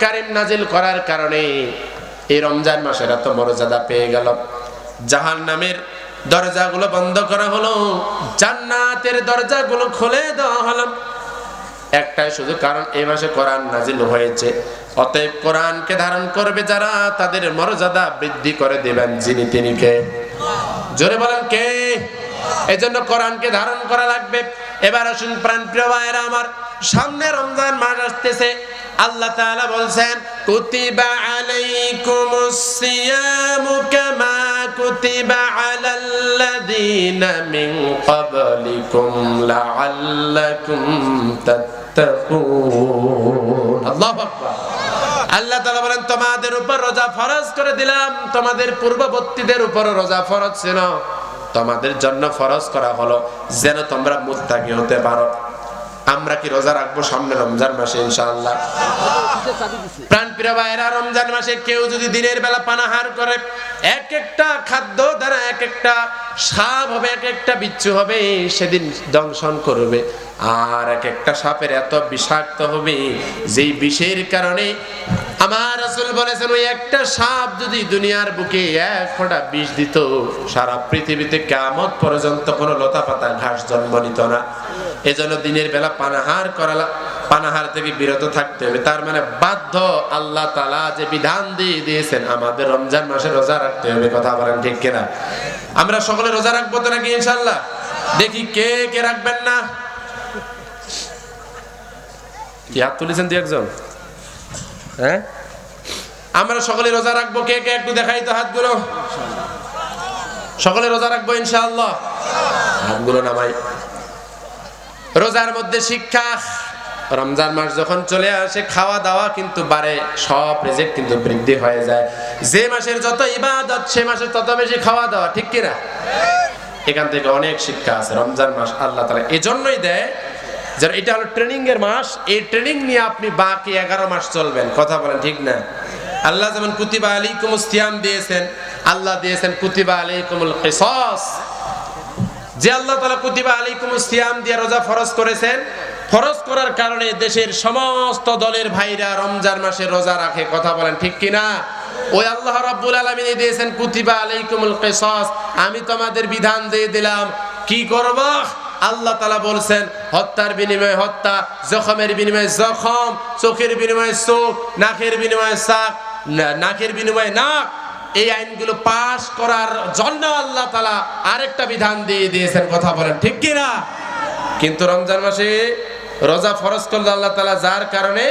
কারিম নাজিল করার কারণে এই রমজান মাসের এত মর্যাদা পেয়ে গেল। জাহান নামের দরজাগুলো বন্ধ করা হলো, জান্নাতের দরজাগুলো খুলে দেওয়া হলো। একটাই শুধু কারণ এই মাসে কোরআন নাজিল হয়েছে। অতএব কোরআনকে ধারণ করবে যারা, তাদের মর্যাদা বৃদ্ধি করে দেবেন যিনি তিনি কে। জোরে বলেন কে? এই জন্য কোরআনকে ধারণ করা লাগবে। এবার আসুন প্রাণ প্রিয় ভাইয়েরা আমার সামনে রমজান মাস আসতেছে, আল্লাহ তাআলা বলছেন, কুতিবা আলাইকুমুস সিয়ামু কামা কুতিবা আলাল্লাযীনা মিন ক্বাবলিকুম লাআল্লাকুম তাত্তাকুন। আল্লাহু আকবার। আল্লাহ তাআলা বলেন, তোমাদের উপর রোজা ফরজ করে দিলাম, তোমাদের পূর্ববর্তীদের উপর রোজা ফরজ ছিল। তোমাদের জন্য ফরজ করা হলো, যেন তোমরা মুত্তাকি হতে পারো। আমরা কি রোজা রাখব সামনে রমজান মাসে, ইনশাআল্লাহ? প্রাণ প্রিয় ভাইরা রমজান মাসে কেউ যদি দিনের বেলা পানাহার করে, এক একটা খাদ্য দ্বারা এক একটা সাপ হবে, এক একটা বিচ্ছু হবে, সেদিন দংশন করবে। আর এক একটা সাপের এত বিষাক্ত হবে, যেই বিষের কারণে আমার রাসূল বলেছেন, ওই একটা সাপ যদি দুনিয়ার বুকে এক ফোঁটা বিষ দিত, সারা পৃথিবীতে কিয়ামত পর্যন্ত কোনো লতা পাতা ঘাস জন্ম নিত না। এজন্য দিনের বেলা পানাহার করা পানাহার থেকে বিরত থাকতে হবে। তার মানে বাধ্য আল্লাহ তালা যে বিধান দিয়ে দিয়েছেন, আমাদের রমজান মাসে রোজা রাখতে হবে, কথা বলেন ঠিক কিনা? আমরা সকলে রোজা রাখব তো নাকি ইনশাল্লাহ দেখি কে কে রাখবেন না? কি হাত তুলেছেন দু একজন? হ্যাঁ? আমরা সকলে রোজা রাখব, কে কে একটু দেখাই তো হাতগুলো। সকলে রোজা রাখব ইনশাআল্লাহ। হাতগুলো নামাই। রোজার মধ্যে শিক্ষা, রমজান মাস যখন চলে আসে খাওয়া দাওয়া কিন্তু বাড়ে, সব রেজেক কিন্তু বৃদ্ধি হয়ে যায়। যে মাসের যত ইবাদত, সে মাসে তত বেশি খাওয়া দাওয়া ঠিক কিনা? এখান থেকে অনেক শিক্ষা আছে, রমজান মাস আল্লাহ তালা এজন্যই দেয়, যেন এটা হলো ট্রেনিং এর মাস। এই ট্রেনিং নিয়ে আপনি বাকি এগারো মাস চলবেন, কথা বলেন ঠিক না? আল্লাহ যেমন কুতিবা আলাইকুম সিয়াম দিয়েছেন, আল্লাহ দিয়েছেন কুতিবা আলাইকুমুল কিসাস। যে আল্লাহ তালা কুতিবা আলাইকুম সিয়াম দিয়ে রোজা ফরজ করেছেন, ফরজ করার কারণে দেশের সমস্ত দলের ভাইরা রমজান মাসে রোজা রাখে, কথা বলেন ঠিক কিনা? ওই আল্লাহ রাব্বুল আলামিন দিয়েছেন, কুতিবা আলাইকুমুল কিসাস, আমি তোমাদের বিধান দিয়ে দিলাম। কি করব? আল্লাহ তালা বলছেন, হত্যার বিনিময়ে হত্যা, জখমের বিনিময়ে জখম, চোখের বিনিময়ে চোখ, নাকের বিনিময়ে চাক নাকের বিনিময়ে নাক। এই আইনগুলো পাশ করার জন্য আল্লাহ তালা আরেকটা বিধান দিয়ে দিয়েছেন, কথা বলেন, ঠিক কিনা? কিন্তু রমজান মাসে রোজা ফরজ করল আল্লাহ তালা যার কারণে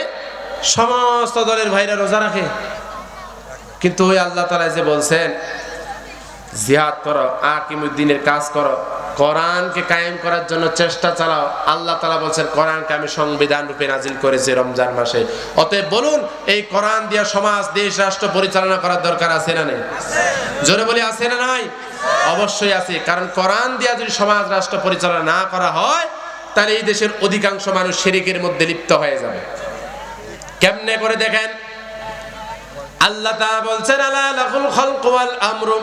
সমস্ত দলের ভাইরা রোজা রাখে। কিন্তু ওই আল্লাহ তালা যে বলছেন, জিহাদ করো, আকিমুদ্দিনের কাজ করো কোরআনকে কায়েম করার জন্য চেষ্টা চালাও। আল্লাহ তালা বলছেন, কোরআনকে আমি সংবিধান রূপে নাজিল করেছি রমজান মাসে। অতএব বলুন, এই কোরআন দিয়া সমাজ, দেশ, রাষ্ট্র পরিচালনা করার দরকার আছে না নেই? জোরে বলি, আছে না নাই? অবশ্যই আছে। কারণ কোরআন দিয়া যদি সমাজ, রাষ্ট্র পরিচালনা না করা হয়, তাহলে এই দেশের অধিকাংশ মানুষ শেরিকের মধ্যে লিপ্ত হয়ে যাবে। কেমনে করে দেখেন? আল্লাহ তাআলা বলছেন, আলা লাহুল খালকু ওয়াল আমরু।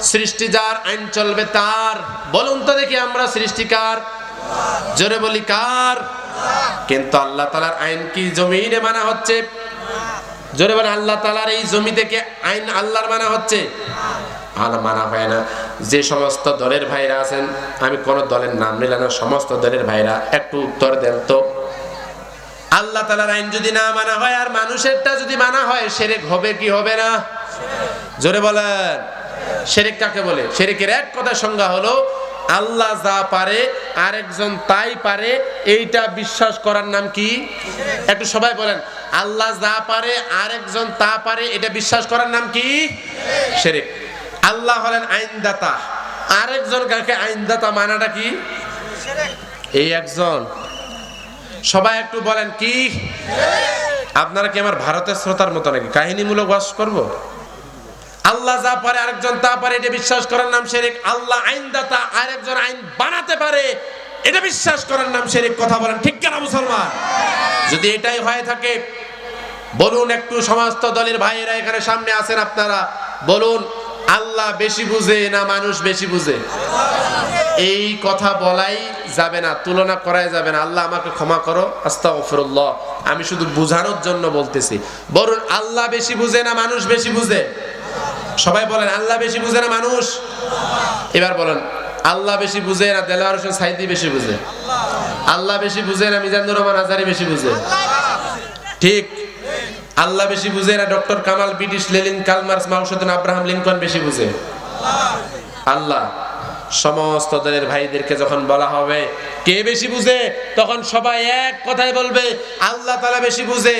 সৃষ্টি যার আইন চলবে তার। বলুন তো দেখি আমরা সৃষ্টিকার জোরে বলি কার? কিন্তু আল্লাহ তালার আইন কি জমিনে মানা হচ্ছে? জোরে বলে আল্লাহ তালার এই জমি থেকে আইন আল্লাহর মানা হচ্ছে? আর মানা হয় না। যে সমস্ত দলের ভাইরা আছেন, আমি কোন দলের নাম নিলাম না, সমস্ত দলের ভাইরা একটু উত্তর দেন তো। আল্লাহ তালার আইন যদি না মানা হয় আর মানুষেরটা যদি মানা হয় সেরেক হবে কি হবে না? জোরে বলেন। শেরেক কাকে বলে? শেরেকের এক কথা সংজ্ঞা হলো আল্লাহ যা পারে আরেকজন তাই পারে এইটা বিশ্বাস করার নাম কি? একটু সবাই বলেন আল্লাহ যা পারে আরেকজন তা পারে এটা বিশ্বাস করার নাম কি? শেরেক আল্লাহ হলেন আইনদাতা। আরেকজন কাকে আইনদাতা মানাটা কি? এই একজন। সবাই একটু বলেন কি? আপনারা কি আমার ভারতের শ্রোতার মতো নাকি? কাহিনীমূলক বাস করব? আল্লাহ যা পারে, আরেকজন তা পারে, এটা বিশ্বাস করার নাম শেরেক। আল্লাহ আইনদাতা আরেকজন আইন বানাতে পারে, এটা বিশ্বাস করার নাম শেরেক। কথা বলেন, ঠিক কেনা মুসলমান? যদি এটাই হয়ে থাকে, বলুন একটু সমস্ত দলের ভাইয়েরা এখানে সামনে আছেন আপনারা। বলুন, আল্লাহ বেশি বুঝে না মানুষ বেশি বুঝে? এই কথা বলাই যাবে না, তুলনা করাই যাবে না। আল্লাহ আমাকে ক্ষমা করো, আস্তাগফিরুল্লাহ। আমি শুধু বুঝানোর জন্য বলতেছি। বলুন আল্লাহ বেশি বুঝে না মানুষ বেশি বুঝে? সবাই বলেন, আল্লাহ বেশি বুঝে না মানুষ? এবার বলেন, আল্লাহ বেশি বুঝে না দেলাওয়ার হোসেন সাইদি বেশি বুঝে? আল্লাহ বেশি বুঝে না মিজানুর রহমান আজারি বেশি বুঝে? ঠিক। আল্লাহ বেশি বুঝে না doctor Kamal, British Lenin Karl Marx, মাউসুদ্দিন Abraham Lincoln বেশি বুঝে? আল্লাহ। সমস্ত দলের ভাইদেরকে যখন বলা হবে কে বেশি বুঝে? তখন সবাই এক কথাই বলবে, আল্লাহ তালা বেশি বুঝে।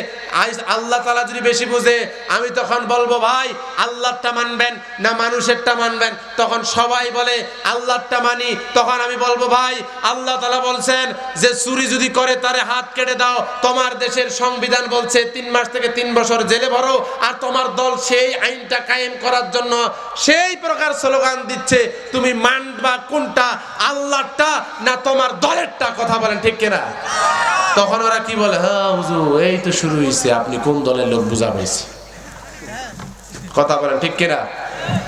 আল্লাহ তালা যদি বেশি বুঝে, আমি তখন বলব, ভাই আল্লাহটা মানবেন না মানুষেরটা মানবেন? তখন সবাই বলে আল্লাহটা মানি। তখন আমি বলব, ভাই, আল্লাহ তালা বলছেন যে, চুরি যদি করে তারে হাত কেটে দাও, তোমার দেশের সংবিধান বলছে তিন মাস থেকে তিন বছর জেলে ভরো, আর তোমার দল সেই আইনটা কায়েম করার জন্য সেই প্রকার স্লোগান দিচ্ছে। তুমি মানবা কোনটা আল্লাহটা না তোমার দলেরটা কথা বলেন, ঠিক কিনা? তখন ওরা কি বলে হ্যাঁ হুজু এই তো শুরু হয়েছে আপনি কোন দলের লোক বুঝা পাইছে? কথা বলেন, ঠিক কিনা?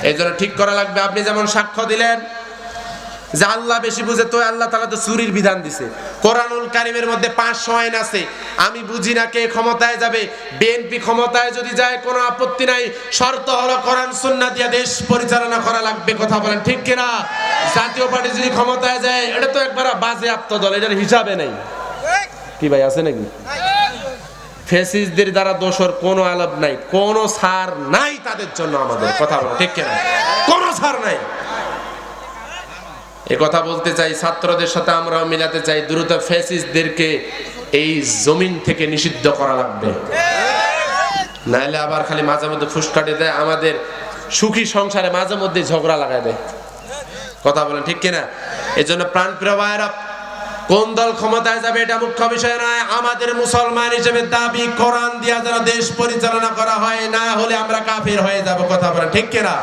এই জন্য ঠিক করা লাগবে, আপনি যেমন সাক্ষ্য দিলেন যে আল্লাহ বেশি বুঝে, তো আল্লাহ তালা তো চুরির বিধান দিছে। কোরআনুল কারিমের মধ্যে পাঁচশো আইন আছে। আমি বুঝি না কে ক্ষমতায় যাবে। বিএনপি ক্ষমতায় যদি যায়, কোনো আপত্তি নাই। শর্ত হলো কোরআন, সুন্নাহ দিয়ে দেশ পরিচালনা করা লাগবে, কথা বলেন ঠিক কিনা? জাতীয় পার্টি যদি ক্ষমতায় যায়, এটা তো একবার বাজে আপ্ত দল, এটার হিসাবে নেই। কি ভাই, আছে নাকি? ফেসিসদের দ্বারা দোষর কোনো আলাপ নাই, কোনো সার নাই তাদের জন্য আমাদের, কথা বলেন ঠিক কিনা? কোনো সার নাই। এ কথা বলতে চাই, ছাত্রদের সাথে আমরাও মিলাতে চাই, দ্রুত ফ্যাসিস্টদেরকে এই জমিন থেকে নিষিদ্ধ করা লাগবে। নাহলে আবার খালি মাঝে মধ্যে ফুসকাটে দেয়, আমাদের সুখী সংসারে মাঝে মধ্যে ঝগড়া লাগাই দেয়। কথা বলেন ঠিক কিনা? এই জন্য প্রাণ ভাইয়েরা, কোন দল ক্ষমতায় যাবে এটা মুখ্য বিষয় নয়। আমাদের মুসলমান হিসেবে দাবি, কোরআন দিয়া যেন দেশ পরিচালনা করা হয়, না হলে আমরা কাফির হয়ে যাব। কথা বলেন ঠিক কিনা?